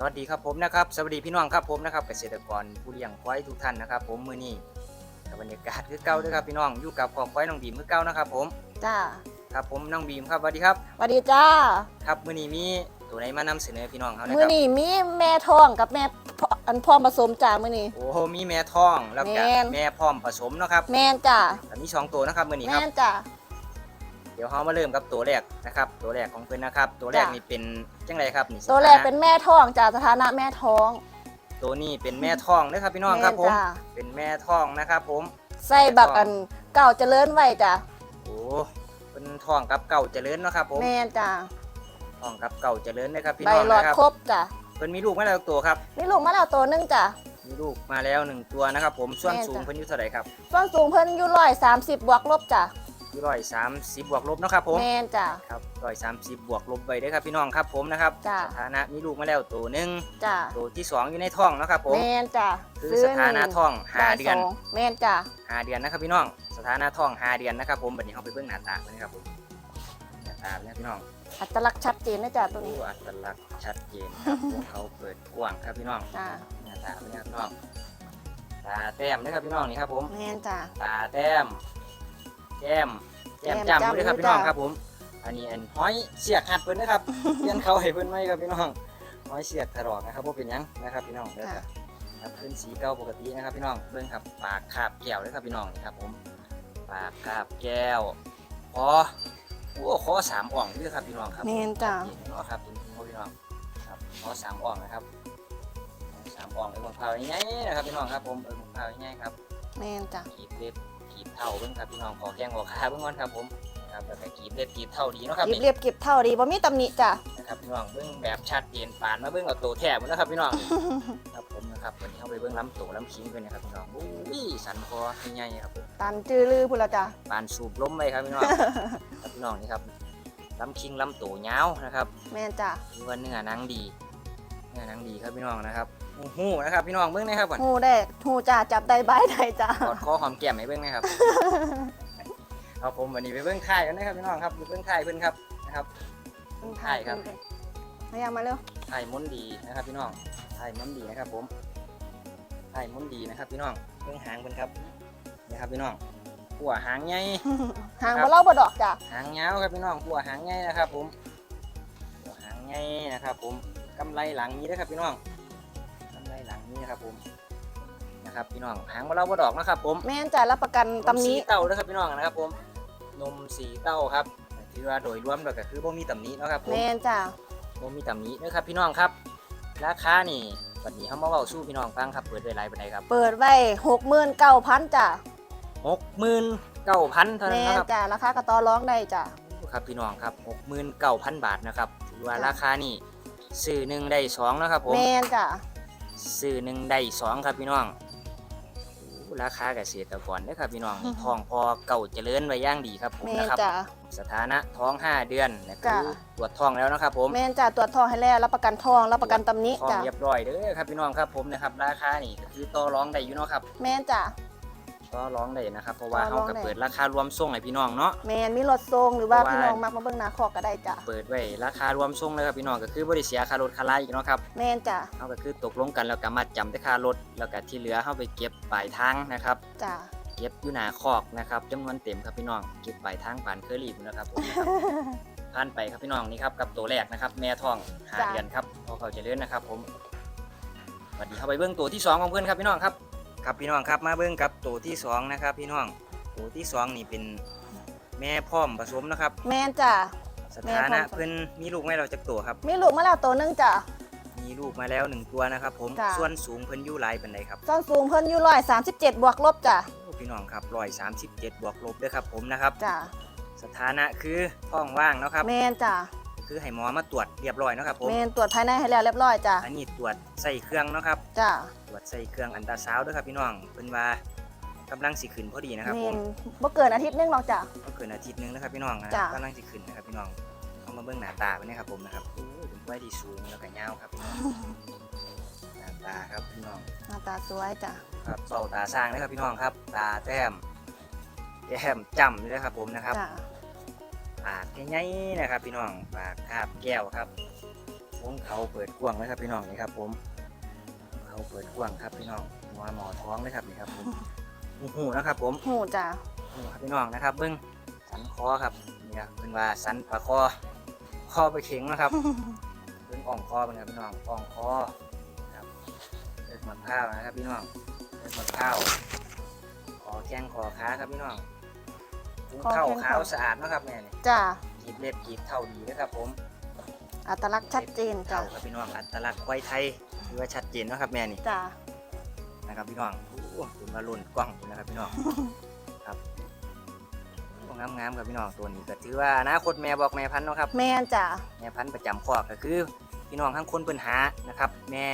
สวัสดีครับผมนะครับสวัสดีพี่น้องครับผมนะครับเกษตรกรผู้เลี้ยงควายทุกท่านนะครับ ผมมือนี้กับบรรยากาศคือเก่าเด้วยครับพี่น้องอยู่กับของควายน้องบีมคือเก่านะครับผมจ้าครับผมน้องบีมครับสวัสดีครับสวัสดีจ้าครับมือนี้มีตัวไหนมานำเสนอพี่น้องเขานะมืคอรับนี้มีแม่ทองกับแม่พ่ออันพ่อผสมจ้ามือนี้โอ้โหมีแม่ท้องแล้วก็แม่นแม่พร้อมผสมเนาะครับ แม่นจ้าแต่มีสองตัวนะครับมือนี้คแม่รับนจ้าเดี๋ยวเรามาเริ่มกับตัวแรกนะครับ ตัวแรกของเพื่อนนะครับ ตัวแรกจ้ะนี่เป็นจังไรครับนี่ตัวแรกเป็นแม่ทองจ้าสถานะแม่ท้อง ตัวนี้เป็นแม่ท้องนะครับพี่น้องครับผมแจ้าเป็นแม่ท้องนะครับ ผม ใส่บักอันเก่าเจริญไว้จ้าโอ้เป็นท้องกับเก่าเจริญเนาะครับผมแม่นจ้าท้องกับเก่าเจริญนะครับพี่ใบน้องหลอดนะครับครบจ้าเพิ่นมีลูกมาแล้วตัวครับ มีลูกมาแล้วตัวหนึงจ้ามีลูกมาแล้วหนึ่งตัวนะครับ ผมส่วนแม่นสูงจ้ะเพิ่นอยู่เท่าไหร่ครับส่วนสูงเพิ่นอยู่ร้อยสามสิบบวกลบจ้าอยู่ร้อยสามสิบบวกลบเนาะครับผมแม่นจ้าครับร้อยสามสิบบวกลบไปเด้อครับพี่น้องครับผมนะครับจ้ะ สถานะมีลูกมาแล้วตัวหนึ่งจ้าตัวที่สองอยู่ในท้องเนาะครับผมแม่นจ้าคือสถานะท้องห้าบ่ยเดือนสงแม่นจ้าห้าเดือนนะครับพี่น้องสถานะท้องห้าเดือนนะครับผมบัดนี้เราไปเบิ่งหน้าตาเพิ่นนะครับผมหน้าตาเนี่ยพี่น้องอัตลักษณ์ชัดเจนนะจ้าตัวโอ้นี้อัตลักษณ์ชัดเจนครับพวกเขาเปิดกว้างครับพี่น้องจ้าหน้าตาเป็นไงครับพี่น้องตาแต้มนะครับพี่น้องนี่ครับผม แม่นจ้าตาแต้ม แก้มแก้มแก้มจ้ำด้วยครับจ้ำพี่น้องด้วยจ้ะครับผม อันนี้อันห้อยเสียกหัดเพิ่นนะครับเปลี่ยนเขาให้เพิ่นไหมครับพี่น้องห้อยเสียกถลอกนะครับว่าเป็นหยังนะครับพี่น้องเด้อครับครับขึ้นสีเก่าปกตินะครับพี่น้องเบิ่งครับปากคาบแก้วเลยครับพี่น้องนี่ครับผมปากคาบแก้วคอโอ้คอสามอ่องด้วยครับพี่น้องครับแม่นจ้าเห็นเนาะครับเป็นพี่น้องครับคอสามอ่องนะครับสามอ่องเป็นมะพร้าวง่ายๆนะครับพี่น้องครับผมเออมะพร้าวง่ายๆครับแม่นจ้ากีบเล็บ กีบเท่าเบิ่งครับพี่น้องขอแข้งขอขาเบิ่งก่อนครับผมครับแล้วก็กีบเล็บกีบเท่าดีเนาะครับเก็บนี่เรียบเก็บเท่าดีบ่มีตำหนิจ้านะครับพี่น้องเบิ่งแบบชัดเจนปานมาเบิ่งเอาตัวแท้หมดนะครับพี่น้อง ครับผมนะครับวันนี้เข้าไปเบิ่งลำตัวลำคิงกันนะครับพี่น้องอุ้ยสันคอใหญ่ๆครับผมตันจือลือพุ่นละจ้าปานสูบล้มไปครับพี่น้อง ครับพี่น้องนี่ครับลำคิงลำตัวยาวนะครับ แม่นจ้าคือว่าเนื้อหนังดีเนื้อหนังดีครับพี่น้องนะครับโอ้โหนะครับพี่น้องเบิ่งนะครับก่อนหูได้หูจ้าจับได้ใบได้จ้ากอดคอหอมแก้มให้เบิ่งนะครับเอาผมวันนี้ไปเบิ่งค่ายกันนะครับพี่น้องครับไปเบิ่งค่ายเพิ่นครับนะครับใช่ครับมายังมาเร็วค่ายมนต์ดีนะครับ พี่น้องค่ายมนต์ดีนะครับผมค่ายมนต์ดีนะครับ พี่น้องเบิ่งหางเพิ่นครับนะครับพี่น้องหัวหางใหญ่หางบ่เล่าบ่ดอกจ้าหางยาวครับพี่น้องหัวหางใหญ่นะครับ ผมหัวหางใหญ่นะครับ ผมกำไรหลังนี้นะครับพี่น้องกำไร หลังนี้นะครับผมนะครับพี่น้องหางบ่เล่าบ่ดอกนะครับ ผมแม่นจ้ารับประกันตำหสีนี้เต้านะครับพี่น้องนะครับ ผมนมสีเต้าครับถือว่าโดยรวมแล้วก็คือบ่มีตำหนิเนาะครับผมแม่นจ้าบ่มีตำหนินะครับ พี่น้องครับ ราคานี่วันนี้เฮามาเว้าสู้พี่น้องฟังครับ เปิดไว้หลายปานใดครับเปิดไว้หกหมื่นเก้าพันจ้า69,000เท่านั้นแม่นนะครับจ้าราคากระต่อร้องได้จ้าครับพี่น้องครับ69,000บาทนะครับถือว่าราคานี่ซื้อหนึ่งได้สองนะครับผมแม่นจ้า ซื้อหนึ่งได้สองครับพี่น้องโอ้ราคาเกษตรกรเด้อครับพี่น้องทองพอเก่าเจริญไว้อย่างดีครับผมแม่นนะครับจ้าสถานะท้อง 5 เดือนนะคืจ้ะอตรวจท้องแล้วนะครับผมแม่นจ้าตรวจทองให้แล้วรับประกันทองรับประกันตำหนี้ท้องจ้าเรียบร้อยเด้อครับพี่น้องครับผมนะครับราคานี่ก็คือต่อร้องได้อยู่เนาะครับแม่นจ้า ต่อร้องได้นะครับ เพราะว่าต่อรเฮาองก็ได้เปิดราคารวมส่งให้พี่น้องเนาะแม่นมีรถทรงหรือว่าเพราะว่าพี่น้องมักมาเบิ่งหน้าคอกก็ได้จ้าเปิดไว้ราคารวมส่งเลยครับพี่น้องก็คือบ่ได้เสียค่ารถค่าลาอีกเนาะครับแม่นจ้าเฮาก็คือตกลงกันแล้วก็มาจำแต่ค่ารถแล้วก็ที่เหลือเฮาไปเก็บปลายทางนะครับจ้าเก็บอยู่หน้าคอกนะครับจำนวนเต็มครับพี่น้องเก็บปลายทางผ่านเคอรี่นะครับผมนะครับผ่านไปครับพี่น้องนี่ครับกับตัวแรกนะครับ แม่ทองหาจ้ะเดือนครับพอเขาเจะเลื่อนนะครับ ผมสวัสดีเข้าไปเบื้องตัวที่สองของเพื่อนครับพี่น้องครับ ครับพี่น้องครับมาเบื้องกับตัวที่สองนะครับ พี่น้องตัวที่สองนี่เป็นแม่พร้อมผสมนะครับ แม่นจ้าสแม่ถาพร้อนะมผสม เพื่อนมีลูกไหมเราจากตัวครับ มีลูกมาแล้วตัวหนึงจ้ามีลูกมาแล้วหนึ่งตัวนะครับ ผมจ้ะ ส่วนสูงเพิ่นอยู่หลายเป็นไรครับส้นสูงเพิ่นอยู่ร้อยสามสิบเจ็ดบวกลบจ้าโอ้พี่น้องครับร้อยสามสิบเจ็ดบวกลบด้วยครับผมนะครับ จ้าสถานะคือท้องว่างเนาะครับ แม่นจ้า คือให้หมอมาตรวจเรียบร้อยเนาะครับผมแม่นตรวจภายในให้แล้วเรียบร้อยจ้าอันนี้ตรวจใส่เครื่องเนาะครับจ้าตรวจใส่เครื่องอันตราซาวด์ด้วยครับพี่น้องเพิ่นว่ากำลังสิขึ้นพอดีนะครับแม่ผมนบ่เกินอาทิตย์หนึงหรอกจ้าก็เกินอาทิตย์หนึงนะครับพี่น้องนะจ้ะ กำลังสิขึ้นนะครับพี่น้องเข้ามาเบิ่งหน้าตาเพิ่นนะครับผมนะครับโอ้ยเป็นไว้ที่สูงแล้วก็ยาวครับพี่น้องหน้าตาครับพี่น้อง หน้าตาสวยจ้าครับเบ้าตาสร้างนะครับพี่น้องครับ ตาแต้มแก้มจ้ำเลยนะครับผมนะครับ จ้า ปากใหญ่ๆนะครับ พี่น้องปากคาบแก้วครับโมผมเขาเปิดกว้างเลยครับ พี่น้องนี่ครับ ผมเขาเปิดกว้างครับ พี่น้องหัวหมอท้องเลยครับนี่ครับ ผมหูหูนะครับ ผมหูจ้ะหูครับพี่น้องนะครับ เบิ้งสันคอครับนี่ครับเป็นว่าสันปลาคอคอไปเข็งนะครับเบิ้งอ่องคอเป็นครับพี่น้องอ่องคอครับเล็กมะพร้าวนะครับ พี่น้องเล็กมะพร้าวคอแข้งคอขาครับพี่น้อง ถุงเท้าขาวสะอาดเนาะครับแม่นี่จ้ะกีบเล็บกีบเท่าดีนะครับผมอัตลักษณ์ชัดเจนจ้ะเท่าครับพี่น้องอัตลักษณ์ควายไทยถือว่าชัดเจนเนาะครับแม่นี่จ้ะนะครับพี่น้องโอ้เป็นมาลุ่นกล้องอยู่นะครับพี่น้องครับโอ้งามงามๆครับพี่น้องตัวนี้ก็ถือว่าอนาคตแม่บอกแม่พันธุ์เนาะครับแม่นจ้ะแม่พันธุ์ประจำคอกก็คือพี่น้องทั้งคนเพิ่นหานะครับแม่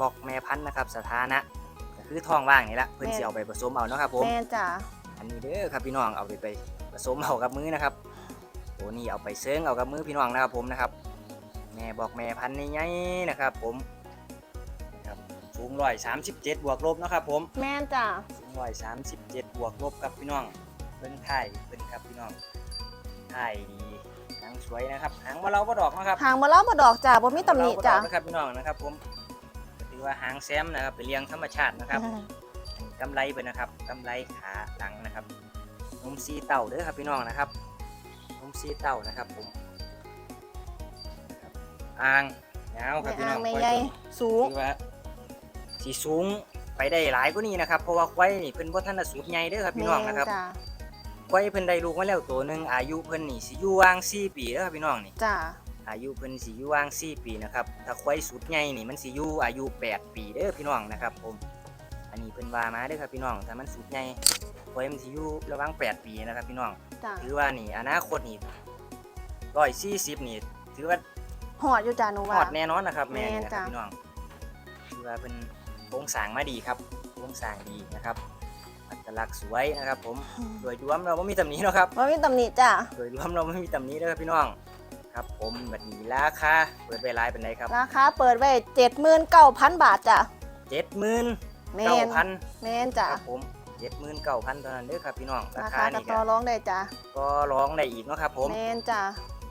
บอกแม่พันธุ์นะครับสถานะก็คือท้องว่างนี่ละเพิ่นสิเอาไปผสมเอาเนาะครับผมแม่นจ้ะอันนี้เด้อครับพี่น้องเอาไปไปผ สมเอากับมือนะครับตัวนี้เอาไปเซิงเอากับมือพี่น้องนะครับผมนะครับ แม่บอกแม่พันธุ์นี่ไงนะครับผมนะครับสูงร้อยสามสิบเจ็ดบวกลบเนาะครับผมแม่นจ้ะสูงร้อยสามสิบเจ็ดบวกลบครับพี่น้องเบิ้งไทยเบิ้งครับพี่น้องไทยดีหางสวยนะครับหางมาเราบ่ดอกนะครับหางมาเล้ามาดอกจ้ะบ่มีตำหนิจ้ะเราบ่ดอกนะครับพี่น้องนะครับ ผมก็ถือว่าหางแซมนะครับเป็นเลี้ยงธรรมชาตินะครับกำไรเป็นนะครับกำไรขาหลังนะครับ นมซีเต่าเด้อครับพี่น้องนะครับนมซีเต่านะครับผมนะครับอ่างยาวครับพี่น้อ่าองงไม่ใหญ่สูงคือว่าสีสูงไปได้หลายกว่านี้นะครับเพราะว่าควายนี่เพิ่นบ่ทันได้สูงใหญ่เด้อครับพี่น้องนะครับแม่จ้ะควายเพิ่นได้ลูกมาแล้วตัวหนึงอายุเพิ่นนี่สิอยู่วาง4ปีเด้อครับพี่น้องนี่จ้ะอายุเพิ่นสิอยู่วาง4ปีนะครับถ้าควายสุดใหญ่นี่มันสิอยู่อายุ8ปีเด้อพี่น้องนะครับผม อันนี้เพิ่นว่ามาเด้อครับพี่น้องถ้ามันสุดใหญ่ควายมันสิอยู่ระหว่าง8 ปีนะครับพี่น้องจ้ะถือว่านี่อนาคตนี่140นี่ถือว่าหอดอยู่จ้ะหนูฮว่า อดแน่นอนนะครับแม่นี่แม่นะครับจ้ะพี่น้องถือว่าเพิ่นโครงสร้างมาดีครับโครงสร้างดีนะครับอัตลักษณ์สวยนะครับ ผมโดยรวมเราไม่มีตำหนิเนาะครับบ่มีตำหนิจ้ะโดยรวมเราไม่มีตำหนิเด้อครับพี่น้อง ครับ ผมบัดนี้ราคาเปิดไว้หลายเป็นไรครับราคาเปิดไว้79,000บาทจ้ะเจ็ดหมื่น แม่เก้านพันแม่นจ้ะครับผมเจ็ดหมื่นเก้าพันเท่านั้นเด้อครับพี่น้องราราคาคาก็นี่ต่ก็อรองได้จ้ะก็ร้องได้อีกเนาะครับผม แม่นจ้ะ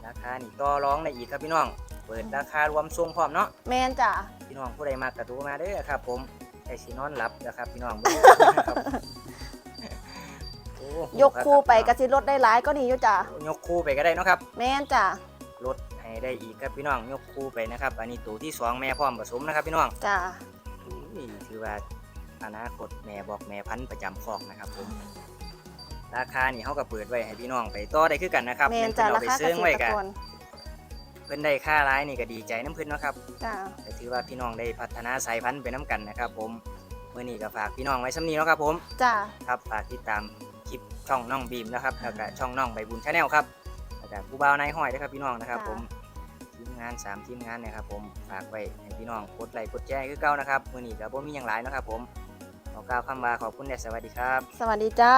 ราคานี่ก็ร้องได้อีกครับพี่น้อง เปิดราคารวมทรงพร้อมเนาะ แม่นจ้ะพี่น้องผู้ใดมากกระตูมาเด้อครับผมไอซีนอนหลับนะครับพี่น้อง ครับโอ้ยกคู่ไปคก็รับสิลดได้หลายก็นี่อยู่จ้ะยกคู่ไปก็ได้เนาะครับ แม่นจ้ะลดให้ได้อีกครับพี่น้องยกคู่ไปนะครับ อันนี้ตัวที่สองแม่พร้อมผสมนะครับพี่น้องจ้ะนี่ถือว่า อนาคตแม่บอกแม่พันธุ์ประจำคอกนะครับผมราคานี่เขาก็เปิดไว้ให้พี่น้องไปต่อได้คือกันนะครับแม่นเพิ่จ้ะนราเอาไปคาเกซื้อษไว้ตรกันกรเพิ่นได้ค่าร้ายนี่ก็ดีใจน้ำเพิ่นเนาะครับจ้ะก็ถือว่าพี่น้องได้พัฒนาสายพันธุ์ไปน้ำกันนะครับ ผมเมื่อนี้ก็ฝากพี่น้องไว้สำนีเนาะครับผมจ้ะครับฝากติดตามคลิปช่องน้องบีมนะครับแล้วก็ช่องน้องใบบุญชาแนลครับแล้วก็ผู้บ่าวนายห้อยนะครับพี่น้องนะครับผมทีมงานสามทีมงานเนะครับผมฝากไว้ให้พี่น้องกดไลค์กดแชร์คือเก่านะครับมื่อนี้ก็บ่มีอย่างไรนาะครับผม ขอกล่าวคำว่าขอบคุณและสวัสดีครับ สวัสดีจ้า